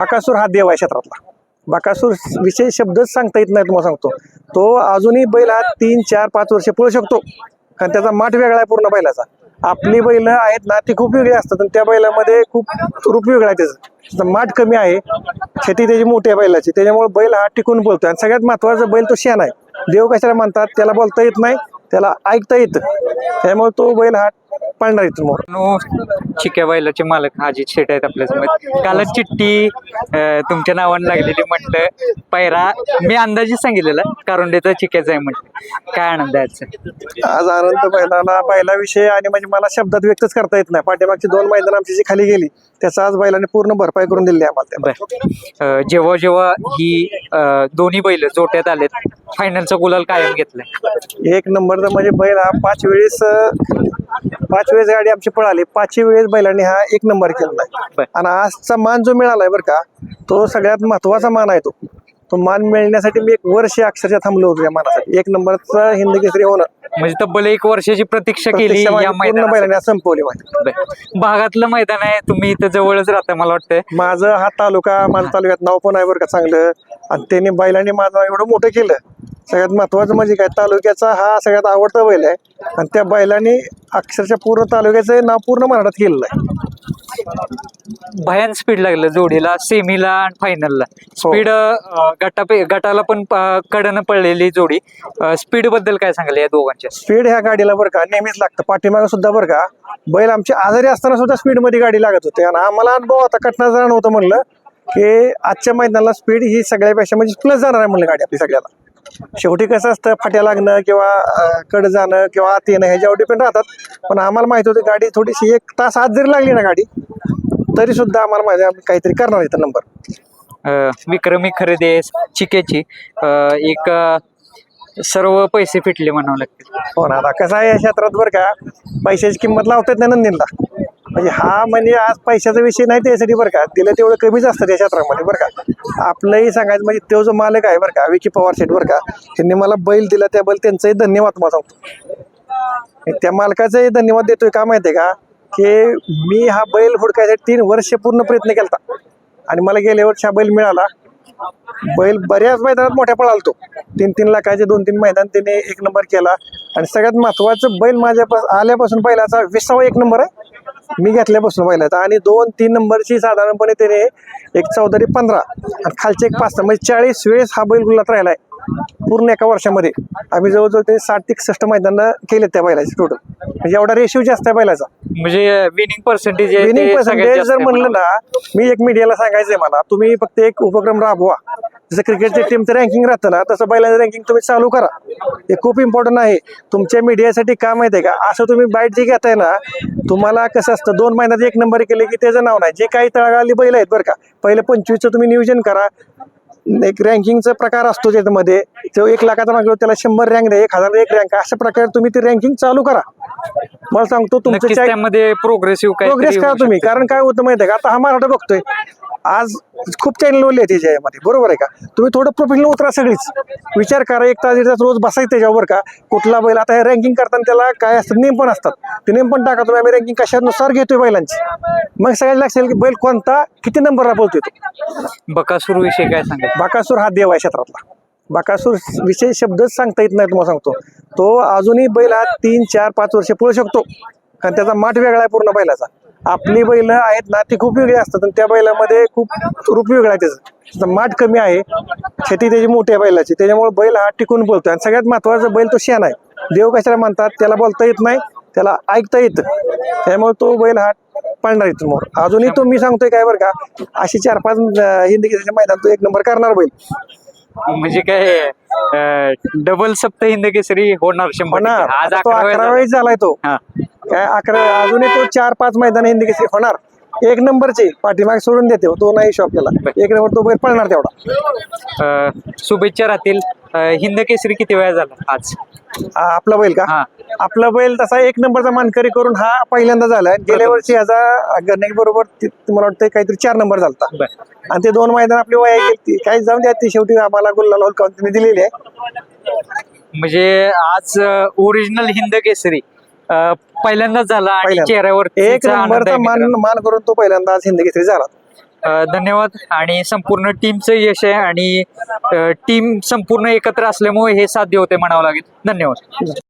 बकासूर हा देव आहे क्षेत्रातला. बकासूर विशेष शब्दच सांगता येत नाही तुम्हाला सांगतो. तो अजूनही बैल हा तीन चार पाच वर्ष पळू शकतो. कारण त्याचा माठ वेगळा आहे पूर्ण बैलाचा. आपली बैल आहेत ना ती खूप वेगळी असतात. आणि त्या बैलामध्ये खूप रूप वेगळं आहे त्याचं. त्याचं माठ कमी आहे. शेती त्याची मोठी आहे बैलाची. त्याच्यामुळे बैल हा टिकून बोलतो आणि सगळ्यात महत्त्वाचा बैल तो शेण आहे. देव कशाला म्हणतात त्याला बोलता येत नाही त्याला ऐकता येतं. त्यामुळे तो बैल हा पळणार इथून मोर नो चिक्या बैलाचे मालक अजित शेट आहेत आपल्यासमोर कालच चिठ्ठी अं, तुमच्या नावाने लागलेली म्हटलं. पैरा मी अंदाजे सांगितलेला कारुंडेचा चिक्याचा आहे म्हटलं. काय आनंद आहे आजचा? आज आनंद बैलाला बैलाविषयी आणि म्हणजे मला शब्दात व्यक्तच करता येत नाही. पाठीमागची दोन मैदान आमची जी खाली गेली त्याचा आज बैलाने पूर्ण भरपाई करून दिली आहे आम्हाला बर. अं, जेव्हा जेव्हा ही अं, दोन्ही बैल जोट्यात आलेत फायनलचा गुलाल कायम घेतलाय? एक नंबरचा म्हणजे बैल हा पाच वेळेस अं, पाच वेळेस गाडी आमची पळाली. पाचही वेळेस बैलांनी हा एक नंबर केलेला. आहे आणि आजचा मान जो मिळालाय बरं का तो सगळ्यात महत्त्वाचा मान आहे तो. तो मान मिळण्यासाठी मी एक वर्ष अक्षरशः थांबलो होतो या मानासाठी. एक नंबरचा हिंद केसरी होणं. म्हणजे तब्बल एक वर्षाची प्रतीक्षा केली या संपवली माझी. भागातलं मैदान आहे तुम्ही इथं जवळच राहता मला वाटतंय. माझं हा तालुका माझ्या तालुक्यात नाव पण आहे बरं का चांगलं. आणि त्यांनी बैलांनी माझं एवढं मोठं केलं. सगळ्यात महत्वाचं म्हणजे काय तालुक्याचा हा सगळ्यात आवडता बैल आहे. आणि त्या बैलांनी अक्षरशः पूर्ण तालुक्याचं नाव पूर्ण मराठात केलेलं आहे. भयान स्पीड लागलं जोडीला सेमीला आणि फायनलला हो. स्पीड गटा गटाला पण कडनं पडलेली जोडी. स्पीडबद्दल काय सांगाल या दोघांच्या? स्पीड ह्या गाडीला बरं का नेहमीच लागतं. पाठीमागं सुद्धा बरं का बैल आमचे आजारी असताना सुद्धा स्पीडमध्ये गाडी लागत होते. आणि आम्हाला अनुभव आता कटणार जाणं होतं म्हणलं की आजच्या मैदानाला स्पीड ही सगळ्यापेक्षा म्हणजे प्लस जाणार आहे म्हणलं गाडी आपली सगळ्याला. शेवटी कसं असतं फाट्या लागणं किंवा कड जाणं किंवा आत येणं ह्याच्यावर डिपेंड राहतात. पण आम्हाला माहिती होती गाडी थोडीशी एक तास आत जरी लागली ना गाडी तरी सुद्धा आम्हाला माहिती आम्ही काहीतरी करणार इथं नंबर विक्रमी खरेदी चिकेची. एक सर्व पैसे फिटले म्हणावं लागतील. हो ना आता कसं आहे या क्षेत्रात बरं का पैशाची किंमत लावतात ना नंदीनला म्हणजे हा म्हणजे आज पैशाचा विषय नाही त्यासाठी बरं का. दिलं तेवढं कमीच असतं त्या क्षेत्रामध्ये बरं का. आपलंही सांगायचं म्हणजे तो जो मालक आहे बरं का विकी पवार शेठ बरं का त्यांनी मला बैल दिला त्या बैल त्यांचंही धन्यवाद मला सांगतो. त्या मालकाचाही धन्यवाद देतोय का माहिती आहे का? की मी हा बैल हुडकायसाठी तीन वर्ष पूर्ण प्रयत्न केला आणि मला गेल्या वर्षी हा बैल मिळाला. बैल बऱ्याच मैदानात मोठ्या पळालतो तीन तीन लाखाचे दोन तीन मैदान त्याने एक नंबर केला. आणि सगळ्यात महत्वाचं बैल माझ्या आल्यापासून बैलाचा विसावा एक नंबर आहे. मी घेतल्यापासून बैलाचा आणि दोन तीन नंबरची साधारणपणे त्याने एक चौदारी पंधरा. आणि खालचे एक पाच म्हणजे चाळीस वेळेस हा बैल गुल्लात राहिलाय. पूर्ण एका वर्षामध्ये. आम्ही जवळजवळ ते साठ ते एकसष्ट मैदान केले त्या बैलाचे टोटल म्हणजे एवढा रेशिओ जास्त आहे बैलाचा. म्हणजे विनिंग पर्सेंटेज विनिंग पर्सेंटेज जर म्हणलं ना मी एक मीडियाला सांगायचंय मला तुम्ही फक्त एक उपक्रम राबवा. जसं क्रिकेटची टीमचं रँकिंग राहतं ना तसं बैलाचं रँकिंग तुम्ही चालू करा. हे खूप इम्पॉर्टंट आहे. तुमच्या मीडियासाठी काम आहे का? असं तुम्ही बाईट जे घेताय ना तुम्हाला कसं असतं दोन महिन्यात एक नंबर केले की त्याचं नाव नाही. जे काही तळागाली बैल आहेत बरं का पहिले पंचवीसचं तुम्ही नियोजन करा. एक रँकिंगचा प्रकार असतो त्याच्यामध्ये. तो एक लाखाचा मागलो त्याला शंभर रँक द्या एक हजार एक रँक अशा प्रकारे तुम्ही ती रँकिंग चालू करा. मला सांगतो नक्कीच चा- त्यामध्ये प्रोग्रेसिव्ह काय प्रोग्रेस करा तुम्ही. कारण काय होतं माहिती आहे का? आता हा मराठा बघतोय. आज खूप चॅनल वरले आहेत त्याच्यामध्ये बरोबर आहे का? तुम्ही थोडं प्रोफेशनल उतरा सगळीच. विचार करा एक तास दीड तास रोज बसायचं त्याच्यावर का? कुठला बैल आता हे रँकिंग करताना त्याला काय असतं? नेम पण असतात. ते नेम पण टाका तुम्ही. आम्ही रँकिंग कशानुसार घेतोय बैलांची. मग सगळ्याला लक्षात येईल की बैल कोणता किती नंबरला बोलतोय तो. बकासूर विषयी काय सांगाल बाकासूर हा देव आहे क्षेत्रातला. बाकासूर विशेष शब्दच सांगता येत नाही तुम्हाला सांगतो. तो अजूनही बैल हा तीन चार पाच वर्ष पळू शकतो. कारण त्याचा माठ वेगळा आहे पूर्ण बैलाचा. आपली बैल आहेत ना ती खूप वेगळी असतात आणि त्या बैलामध्ये खूप रूप वेगळा आहे त्याचं. माठ कमी आहे. शेती त्याची मोठी आहे बैलाची. त्याच्यामुळे बैल हा टिकून बोलतो आणि सगळ्यात महत्त्वाचा बैल तो शेण आहे. देव कशाला म्हणतात त्याला बोलता येत नाही त्याला ऐकता येतं. त्यामुळे तो बैल हा पळणार येतो मग अजूनही तो मी सांगतोय काय बरं का अशी चार पाच हिंदी केसरीच्या मैदान तो एक नंबर करणार बैल. म्हणजे काय डबल सप्त हिंद केसरी होणार शंभर टक्के. आज अकरा अकरा वेळा वेळेस झालाय तो. हा. काय अकरा अजूनही तो चार पाच मैदान हिंदी केसरी होणार? एक नंबरचे पाठीमाग सोडून देते हो, तो नाही शॉप केला. एक नंबर तो बैल पळणार तेवढा. अं, शुभेच्छा राहतील. अं, हिंद केसरी किती वेळा झाला आज? आ, आपला बैल का? हा. आपला बैल तसा एक नंबरचा मानकरी करून हा पहिल्यांदा झालाय. गेल्या वर्षी ह्याचा गणेश बरोबर मला वाटतं काहीतरी चार नंबर बर. आणि ते दोन मैदान आपली वया गेली काही जाऊन द्या ती शेवटी आम्हाला गुल्लाल हुलकावून तुम्ही दिलेली आहे. म्हणजे आज ओरिजिनल हिंद केसरी पहिल्यांदाच झाला आणि चेहऱ्यावर एक त्याचा मान मान करून तो पहिल्यांदा आज हिंदी केसरी झाला. धन्यवाद. आणि संपूर्ण टीमचं यश आहे आणि टीम संपूर्ण एकत्र असल्यामुळे हे साध्य होते म्हणावं लागेल. धन्यवाद.